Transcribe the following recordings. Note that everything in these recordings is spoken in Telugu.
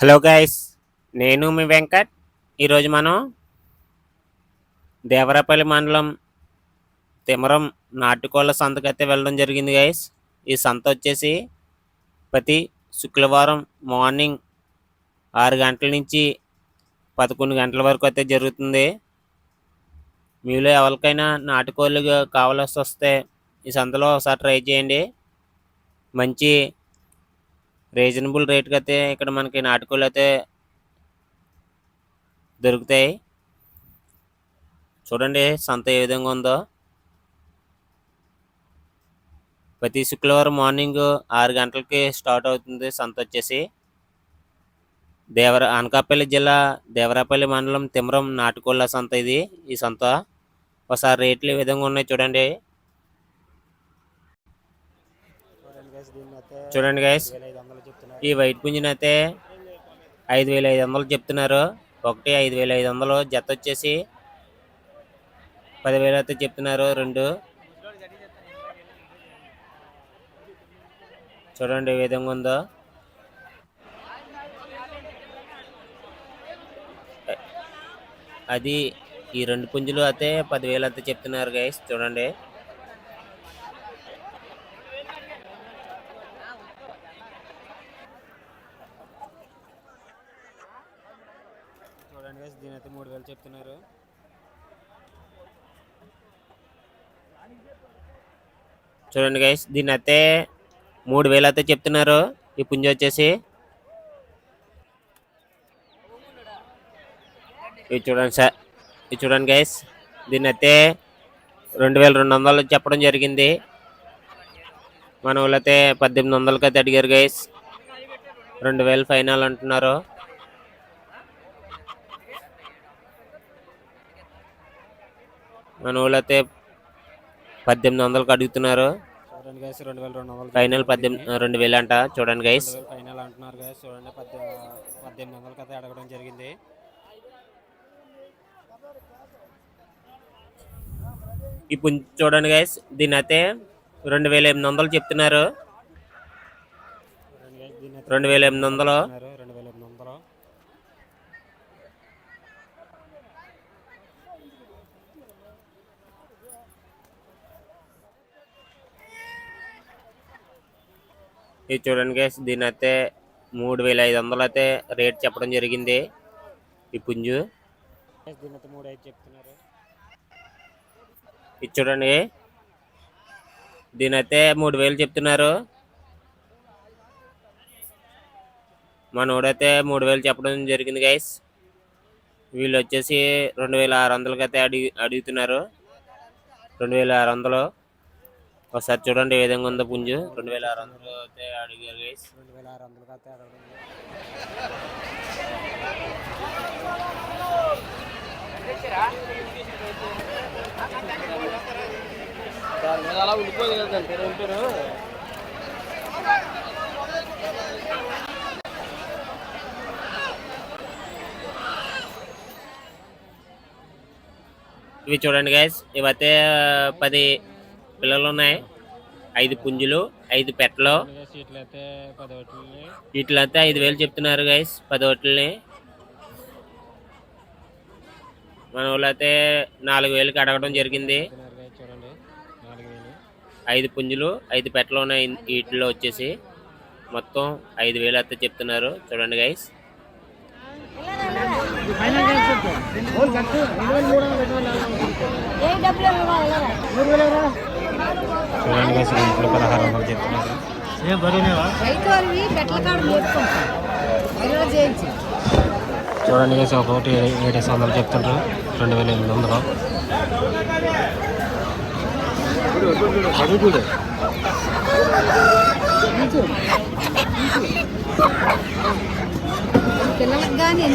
హలో గైస్ నేను మీ వెంకట్. ఈరోజు మనం దేవరాపల్లి మండలం తిమరం నాటుకోళ్ళ సంతకైతే వెళ్ళడం జరిగింది గైస్ ఈ సంత వచ్చేసి ప్రతి శుక్రవారం మార్నింగ్ ఆరు గంటల నుంచి పదకొండు గంటల వరకు అయితే జరుగుతుంది. మీలో ఎవరికైనా నాటుకోళ్ళు కావాల్సి వస్తే ఈ సంతలో ఒకసారి ట్రై చేయండి. మంచి రీజనబుల్ రేట్కి అయితే ఇక్కడ మనకి నాటుకోళ్ళు అయితే దొరుకుతాయి. చూడండి సంత ఏ విధంగా ఉందో. ప్రతి శుక్రవారం మార్నింగ్ ఆరు గంటలకి స్టార్ట్ అవుతుంది సంత వచ్చేసి. దేవర అనకాపల్లి జిల్లా దేవరాపల్లి మండలం తిమరం నాటుకోళ్ళ సంత ఇది ఈ సంత. ఒకసారి రేట్లు ఏ విధంగా ఉన్నాయి చూడండి. చూడండి గైస్ ఈ వైట్ పుంజిని అయితే ఐదు వేల ఐదు వందలు చెప్తున్నారు. ఒకటి ఐదు వేల ఐదు వందలు జత వచ్చేసి పదివేలు అయితే చెప్తున్నారు రెండు. చూడండి ఏ విధంగా ఉందో. అది ఈ రెండు పుంజులు అయితే పదివేలు అయితే చెప్తున్నారు గైస్ చూడండి. గైస్ దీని అయితే మూడు వేలు చెప్తున్నారు. చూడండి గైస్ దీని అయితే మూడు వేలు అయితే చెప్తున్నారు. ఈ పుంజ వచ్చేసి. ఇది చూడండి సార్ ఇది చూడండి గైస్ దీని అయితే రెండు వేల రెండు వందలు చెప్పడం జరిగింది. మన వాళ్ళైతే పద్దెనిమిది వందలకి అయితే అడిగారు గైస్ రెండు వేలు ఫైనల్ అంటున్నారు. మన వాళ్ళైతే పద్దెనిమిది వందలకి అడుగుతున్నారు చూడండి గైస్ రెండు వేల రెండు వందలు ఫైనల్ పద్దెనిమిది రెండు వేలు అంట. చూడండి గైస్ ఫైనల్ అంటున్నారు గైస్ చూడండి పద్దెనిమిది పద్దెనిమిది వందలకి అయితే అడగడం జరిగింది. ఇప్పుడు చూడండి గైస్ దీని అయితే రెండు వేల ఎనిమిది వందలు చెప్తున్నారు. అయితే రెండు వేల ఎనిమిది వందలు అన్నారు రెండు వేల ఎనిమిది వందలు ఇది చూడండి గైస్ దీని అయితే మూడు వేల ఐదు వందలు అయితే రేట్ చెప్పడం జరిగింది. ఈ పుంజు. దీని అయితే మూడు ఐదు చెప్తున్నారు. ఇది చూడండి దీని అయితే మూడు వేలు చెప్తున్నారు. మనోడైతే మూడు వేలు చెప్పడం జరిగింది గైస్ వీళ్ళు వచ్చేసి రెండు వేల ఆరు వందలకి అయితే అడిగి అడుగుతున్నారు. రెండు వేల ఆరు వందలు ఒకసారి చూడండి ఏ విధంగా ఉందో పుంజు. రెండు వేల ఆరు వందలు అయితే అడిగారు గైస్ రెండు వేల ఆరు వందలు అయితే పేరు ఉంటారు ఇవి చూడండి గైస్ ఇవైతే పది పిల్లలు ఉన్నాయి ఐదు పుంజులు ఐదు పెట్టలు. వీటిలో అయితే ఐదు వేలు చెప్తున్నారు గైస్ పది ఓట్లని. మన వాళ్ళు అయితే నాలుగు వేలకి అడగడం జరిగింది. ఐదు పుంజులు ఐదు పెట్టలు ఉన్నాయి వీటిలో వచ్చేసి. మొత్తం ఐదు వేలు అయితే చెప్తున్నారు. చూడండి గైస్ ఏ డబ్బులు చూడండి గైస్ ఇంట్లో పదహారు వందలు చెప్తున్నారు. ఏం బరువునేవా చూడండి గైస్ ఒక్కొక్కటి ఏడేసి వందలు చెప్తుండ్రు. రెండు వేల ఎనిమిది వందలు. పిల్లలకు కానీ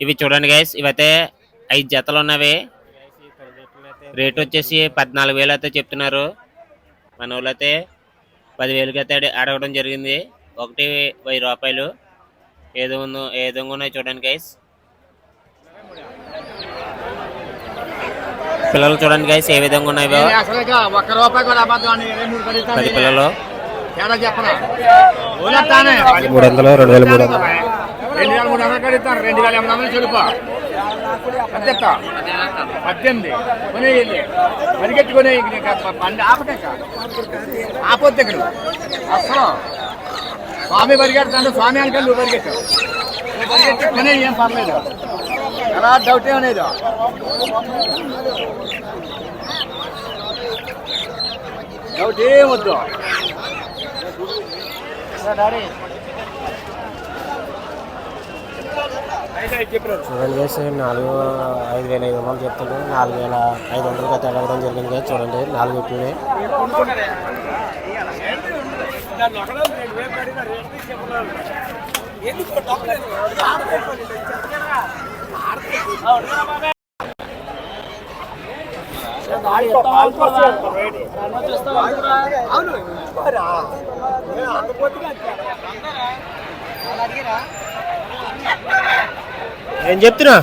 ఇవి చూడండి గైస్ ఇవైతే ఐదు జతలు ఉన్నవి రేట్ వచ్చేసి పద్నాలుగు వేలు అయితే చెప్తున్నారు. మన వాళ్ళు అయితే పదివేలకి అయితే అడి- అడగడం జరిగింది. ఒకటి వెయ్యి రూపాయలు. ఏదో ఉందో ఏ విధంగా ఉన్నాయో చూడండి గైస్ పిల్లలు చూడండి గైస్ ఏ విధంగా ఉన్నాయి. పది పిల్లలు. మూడు వందలు. రెండు వేల మూడు వందలు. రెండు వేల రెండు వేల ఎనిమిది వందలు చెడుపా పద్దెత్త పద్దెనిమిది. కొనే పరిగెత్తి కొనే బండి ఆపటక ఆపొద్దు ఇక్కడ. అసలు. స్వామి పరిగెడతాను స్వామి అనుకో నువ్వు పరిగెట్టావు నువ్వు పరిగెత్తి. కొనే ఏం పర్లేదు. ఎలా డౌట్ ఏమనేది డౌట్ ఏమొద్దు చూడండి గైస్ నాలుగు ఐదు వేల ఐదు వందలు చెప్తాడు. నాలుగు వేల ఐదు వందలకి అయితే అడగడం జరిగింది guys. చూడండి. నాలుగు ఎట్లని ఏం చెప్తున్నా?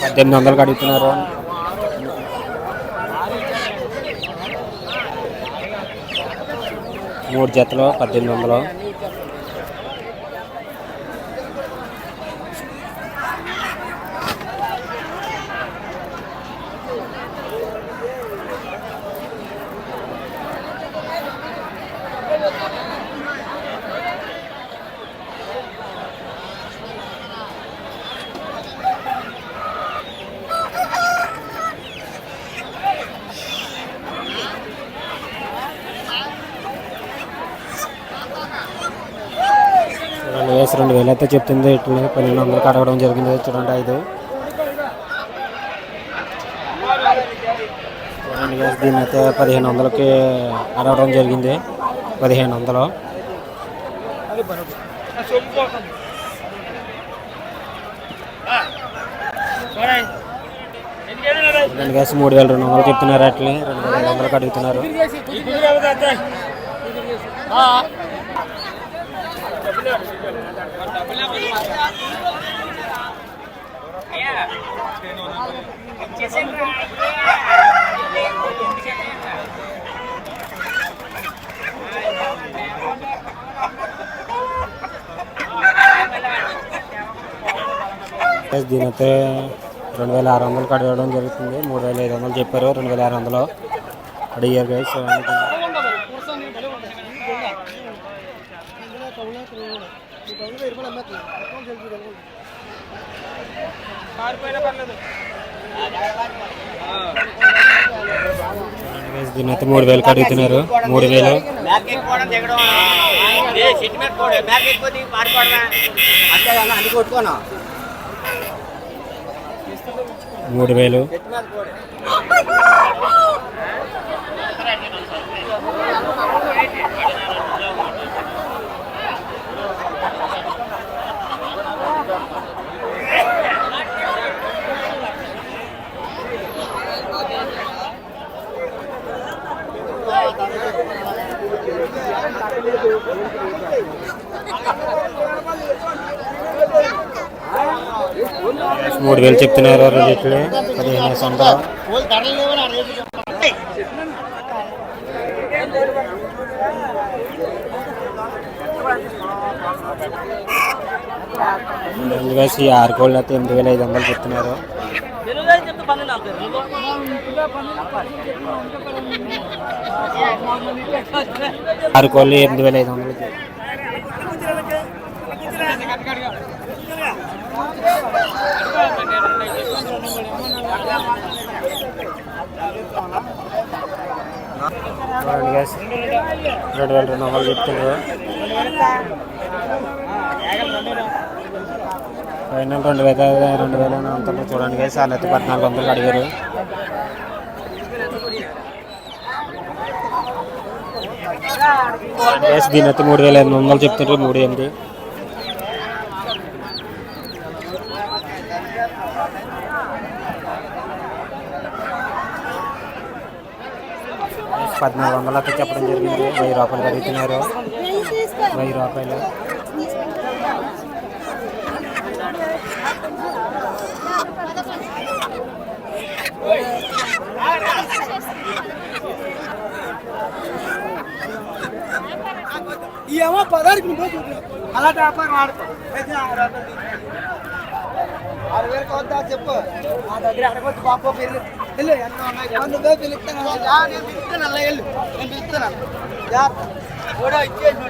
పద్దెనిమిది వందలు అడుగుతున్నారు మూడు జతలు పద్దెనిమిది వందలు చూడండి వేసి రెండు వేలు అయితే చెప్తుంది. ఇట్లనే పన్నెండు వందలకు అడగడం జరిగింది. చూడండి ఐదు. చూడండి దీన్ని అయితే పదిహేను వందలకి అడగడం జరిగింది. పదిహేను వందలు. రెండు గ్యాస్ మూడు వేల రెండు వందలు చెప్తున్నారు అట్లే రెండు వేల ఐదు అడుగుతున్నారు. Guys, దీని అయితే రెండు వేల ఆరు వందలు కడగడం జరుగుతుంది. మూడు వేల ఐదు వందలు చెప్పారు. రెండు వేల ఆరు వందలు అడిగారు గైస్ దీని అయితే మూడు వేలకు అడుగుతున్నారు మూడు వేలు బ్యాగ్ ఎక్కువ దిగడం సిట్ మీద పోడు బ్యాగ్ దిగి పారిపోవడమే అంతే కదా అన్ని కొట్టుకోను మూడు వేలు. మూడు వేలు చెప్తున్నారు రేట్లు. పదిహేను వందలు. guys, ఈ ఆరు కోళ్ళు అయితే ఎనిమిది వేల ఐదు వందలు చెప్తున్నారు. ఆరు కోళ్ళు ఎనిమిది వేల ఐదు వందలు చూడండి రెండు వేల రెండు వందలు చెప్తున్నారు ఫైనల్ రెండు వేల రెండు వేల అంతా చూడండి గైస్ వాళ్ళు అయితే పద్నాలుగు వందలు అడిగారు. గ్యాస్ దీని అయితే మూడు వేల ఎనిమిది వందలు చెప్తుండ్రు మూడు ఎనిమిది. పద్నాలుగు వందలు అయితే చెప్పడం జరిగింది. వెయ్యి రూపాయలు అడుగుతున్నారు వెయ్యి రూపాయలు. ఏమో పదానికి అలా వ్యాపారం ఆడతాం. ఆరు వేలకు వద్దా చెప్పు. మా దగ్గర అడగొద్దు బాపో పెళ్ళి వెళ్ళు ఎంత ఉన్నాయి ఆ, నువ్వే పిలుస్తాను యా, నేను పిలుస్తాను అలా వెళ్ళు నేను పిలుస్తాను జాగ్రత్త కూడా ఇచ్చేసి